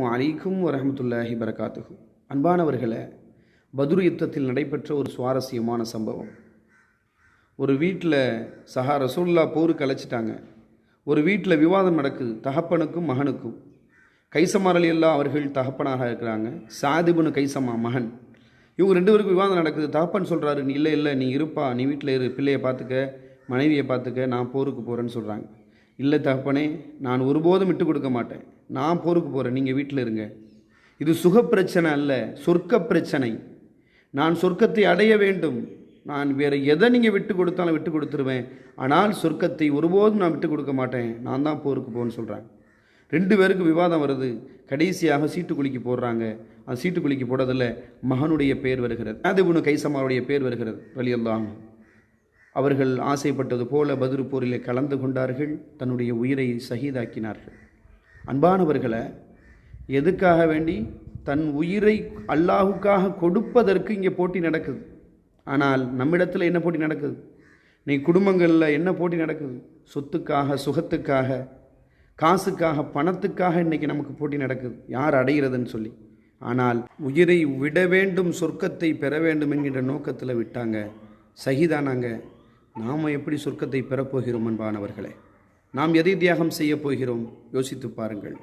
அலைக்கும் வரமத்துல்லாஹி வரகாத்துஹு. அன்பானவர்களை பதுரு யுத்தத்தில் நடைபெற்ற ஒரு சுவாரஸ்யமான சம்பவம். ஒரு வீட்டில் சஹா ரசூல்லா போருக்கு அழைச்சிட்டாங்க. ஒரு வீட்டில் விவாதம் நடக்குது தகப்பனுக்கும் மகனுக்கும். கைசமார் அலி அல்லா அவர்கள் தகப்பனாக இருக்கிறாங்க. சாதிபுனு கைசமா மகன். இவங்க ரெண்டு பேருக்கும் விவாதம் நடக்குது. தகப்பன் சொல்கிறாரு நீ இல்லை இல்லை நீ இருப்பா நீ வீட்டில் இரு பிள்ளையை பார்த்துக்க மனைவியை பார்த்துக்க நான் போருக்கு போகிறேன்னு சொல்கிறாங்க இல்லை தகப்பனே நான் ஒருபோதும் விட்டு கொடுக்க மாட்டேன். நான் போருக்கு போகிறேன் நீங்கள் வீட்டில் இருங்க. இது சுக பிரச்சனை அல்ல சொர்க்க பிரச்சனை. நான் சொர்க்கத்தை அடைய வேண்டும். நான் வேறு எதை நீங்கள் விட்டு கொடுத்தாலும் விட்டு கொடுத்துருவேன். ஆனால் சொர்க்கத்தை ஒருபோதும் நான் விட்டு கொடுக்க மாட்டேன். நான் தான் போருக்கு போகணும்னு சொல்கிறேன் ரெண்டு பேருக்கு விவாதம் வருது. கடைசியாக சீட்டு குலுக்கி போடுறாங்க. அந்த சீட்டு குலுக்கி போடுறதில் மகனுடைய பேர் வருகிறது. அதுபுனு கைசமாவுடைய பேர் வருகிறது. வழியெல்லாம் அவர்கள் ஆசைப்பட்டது போல பதிரு போரிலே கலந்து கொண்டார்கள் தன்னுடைய உயிரை சகிதாக்கினார்கள். அன்பானவர்களை எதுக்காக வேண்டி? தன் உயிரை அல்லாஹுக்காக கொடுப்பதற்கு இங்கே போட்டி நடக்குது. ஆனால் நம்மிடத்தில் என்ன போட்டி நடக்குது? நீ குடும்பங்களில் என்ன போட்டி நடக்குது? சொத்துக்காக சுகத்துக்காக காசுக்காக பணத்துக்காக இன்றைக்கி நமக்கு போட்டி நடக்குது. யார் அடைகிறதுன்னு சொல்லி. ஆனால் உயிரை விட வேண்டும் சொர்க்கத்தை பெற வேண்டும் என்கின்ற நோக்கத்தில் விட்டாங்க. சகிதானாங்க. நாம் எப்படி சொர்க்கத்தை பெறப்போகிறோம் அன்பானவர்களே? நாம் எதை தியாகம் செய்யப் போகிறோம்? யோசித்து பாருங்கள்.